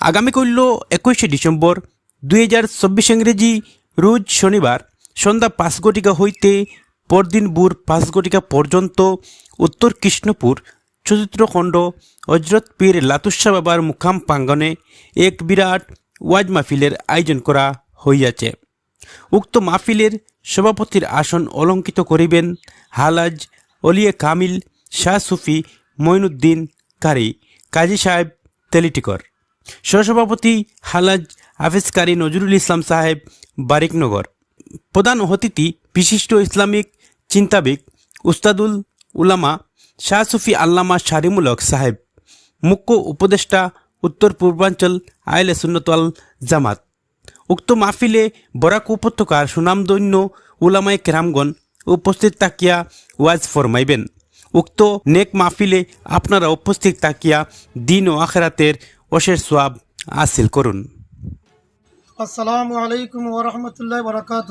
আগামী করল একুশে ডিসেম্বর। দুই হাজার চব্বিশ ইংরেজি রোজ শনিবার সন্ধ্যা পাঁচ ঘটিকা হইতে পরদিন ভোর পাঁচ ঘটিকা পর্যন্ত উত্তর কৃষ্ণপুর, চতুর্থখণ্ড হজরত পীর লাতুসা বাবার মুখাম প্রাঙ্গনে এক বিরাট ওয়াজ মাহফিলের আয়োজন করা হইয়াছে। উক্ত মাহফিলের সভাপতির আসন অলঙ্কিত করিবেন হালাজ অলিয়ে কামিল শাহ সুফি মঈনুদ্দিন কারি, কাজী সাহেব তেলিটিকর। সহসভাপতি হালাজ হাফিজ কারি নজরুল ইসলাম সাহেব বারিকনগর। প্রধান অতিথি বিশিষ্ট ইসলামিক চিন্তাবিদ উস্তাদুল উলামা শাহ সুফি আল্লামা শারিমুলক সাহেব, মুখ্য উপদেষ্টা উত্তর পূর্বাঞ্চল আইলে সুন্নতাল জামাত। উক্ত মাহফিলে বরাক উপত্যকার সুনামধন্য উলামাই কেরামগণ উপস্থিত তাকিয়া ওয়াজ ফরমাইবেন। উক্ত নেক মাহফিলে আপনারা উপস্থিত তাকিয়া দিন ও আখেরাতের অশেষ সোয়াব হাসিল করুন। আসসালামু আলাইকুম ওরহমতুল্লাহ বরকাত।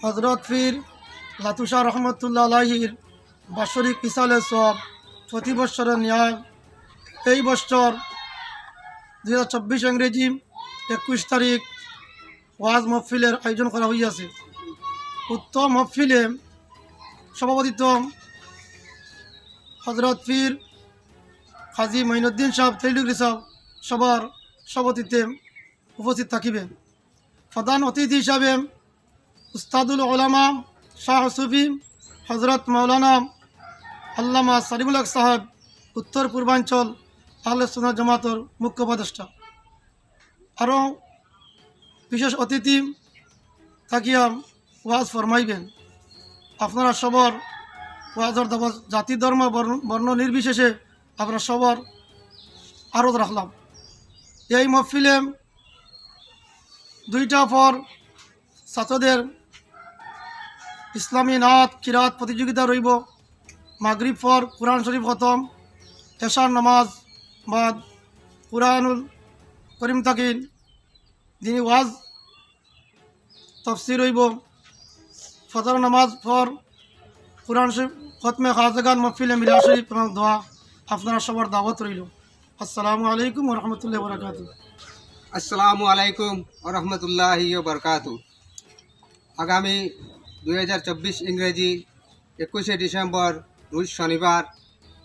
হজরত ফির লাতুষা রহমতুল্লাহ আলাহির বাৎসরিক ইসালে সব প্রতি বৎসরের ন্যায়। এই বছর দুই হাজার চব্বিশ ইংরেজি একুশ তারিখ ওয়াজ মহফিলের আয়োজন করা হইয়াছে। উক্ত মহফিলে সভাপতিত্ব হজরত ফির হাজি মঈনুদ্দিন সাহেব তেলিগ্রি সাহেব, সবার সভাপতিত্বে উপস্থিত থাকিবেন প্রধান অতিথি হিসাবে উস্তাদুল ওলামা শাহ সুফি হজরত মৌলানা আল্লামা সারিমুল হক সাহেব, উত্তর পূর্বাঞ্চল আহলে সুনা জামাতর মুখ্য উপদেষ্টা। আরও বিশেষ অতিথি থাকিয়া ওয়াজ ফরমাইবেন। আপনারা সবার ওয়াজর জাতি ধর্ম বর্ণ নির্বিশেষে আপনারা সবার আরত রাখলাম। এই মহফিলে দুইটা পর ছাত্রদের ইসলামী নাথ কিরাত প্রতিযোগিতা রইব। মাগরিব পর কোরআন শরীফ খতম, এশার নামাজ বাদ, কুরআনুল করিম তাকিন যিনি ওয়াজ তফসির রইব ফজর নামাজ পর কোরআন শরীফ খতমে খাজগান মহফিলে মিলা শরীফ দোয়া। আপনারা সবার দাওয়াত রইল। আসসালামু আলাইকুম রহমতুল্লাহ বরকাত। আসসালামু আলাইকুম রহমতুল্লাহ বরকাত। আগামী দুই হাজার চব্বিশ ইংরেজি একুশে ডিসেম্বর, রোজ শনিবার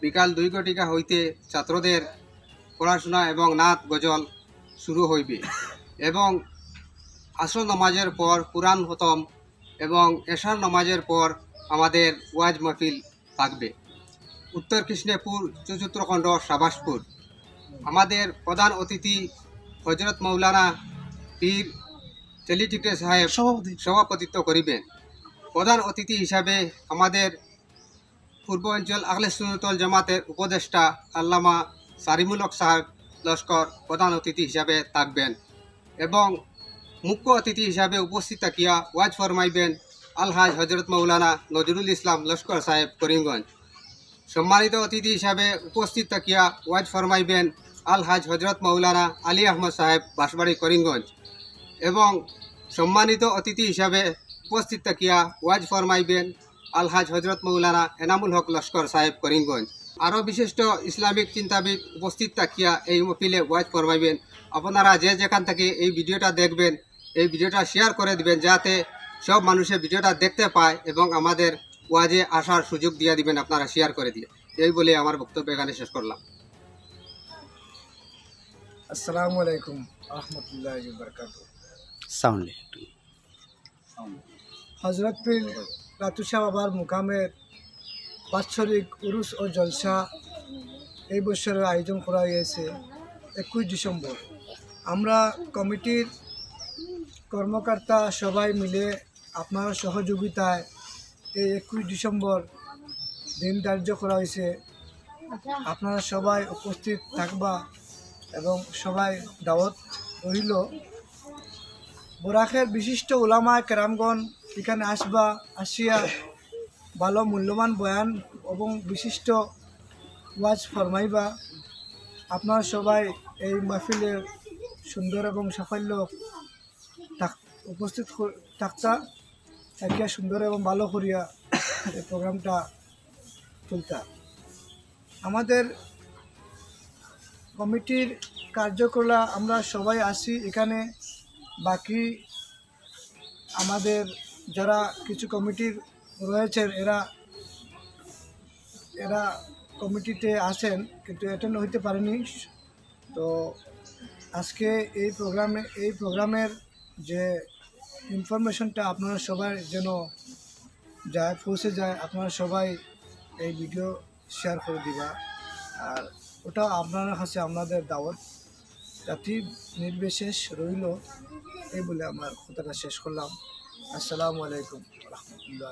বিকাল দুই ঘটিকা হইতে ছাত্রদের পড়াশোনা এবং নাচ গজল শুরু হইবে এবং আসর নমাজের পর কুরআন খতম এবং এশার নমাজের পর আমাদের ওয়াজ মাহফিল থাকবে। উত্তর কৃষ্ণপুর চতুর্থখণ্ড সাবাসপুর আমাদের প্রধান অতিথি হজরত মৌলানা পীর চেলিটিকে সাহেব সভাপতি। সভাপতিত্ব করিবেন। প্রধান অতিথি হিসাবে আমাদের পূর্বাঞ্চল আখলে সুনতল জামাতের উপদেষ্টা আল্লামা সারিমুলক সাহেব লস্কর প্রধান অতিথি হিসাবে থাকবেন এবং মুখ্য অতিথি হিসাবে উপস্থিত থাকিয়া ওয়াজ ফরমাইবেন আলহাজ হজরত মৌলানা নজরুল ইসলাম লস্কর সাহেব করিমগঞ্জ। সম্মানিত অতিথি হিসাবে উপস্থিত থাকিয়া ওয়াজ ফরমাইবেন আলহাজ হজরত মৌলানা আলী আহমদ সাহেব বাঁশবাড়ি করিমগঞ্জ। এবং সম্মানিত অতিথি হিসাবে উপস্থিত থাকিয়া ওয়াজ ফরমাইবেন আলহাজ হজরত মৌলানা এনামুল হক লস্কর সাহেব করিমগঞ্জ। আরও বিশিষ্ট ইসলামিক চিন্তাবিদ উপস্থিত থাকিয়া এই মফিলে ওয়াজ ফরমাইবেন। আপনারা যে যেখান থেকে এই ভিডিওটা দেখবেন, এই ভিডিওটা শেয়ার করে দিবেন যাতে সব মানুষের ভিডিওটা দেখতে পায় এবং আমাদের ওয়াজে আসার সুযোগ দিয়ে দিবেন আপনারা শেয়ার করে দিয়ে। এই বলে আমার বক্তব্য এখানে শেষ করলাম। আসসালামু আলাইকুম রহমতুল্লাহ বরকাত হজরত পীর বাবার মুকামের বাৎসরিক উরুস ও জলসা এই বছরের আয়োজন করা হয়েছে একুশ ডিসেম্বর। আমরা কমিটির কর্মকর্তা সবাই মিলে আপনার সহযোগিতায় এই একুশ ডিসেম্বর দিন ধার্য করা হয়েছে। আপনারা সবাই উপস্থিত থাকবা এবং সবাই দাওয়াত রইল। বোরাকের বিশিষ্ট ওলামা কেরামগণ এখানে আসবা, আসিয়া ভালো মূল্যবান বয়ান এবং বিশিষ্ট ওয়াজ ফরমাইবা। আপনারা সবাই এই মাহফিলে সুন্দর এবং সাফল্য থাক- উপস্থিত থাকতা থাকিয়া সুন্দর এবং ভালো করিয়া এই প্রোগ্রামটা তুলতা। আমাদের কমিটির কার্যকলাপ আমরা সবাই আসি এখানে। বাকি আমাদের যারা কিছু কমিটির রয়েছেন, এরা এরা কমিটিতে আসেন কিন্তু অ্যাটেন্ড হইতে পারেনি। তো আজকে এই প্রোগ্রামে, এই প্রোগ্রামের যে ইনফরমেশনটা আপনারা সবাই যেন যায়, পৌঁছে যায়, আপনারা সবাই এই ভিডিও শেয়ার করে দিবা। আর ওটা আপনার কাছে আপনাদের দাওয়াত। জাতি নির্বিশেষ রইল, এই বলে আমার কথাটা শেষ করলাম। আসসালামু আলাইকুম রহমতুল্লাহ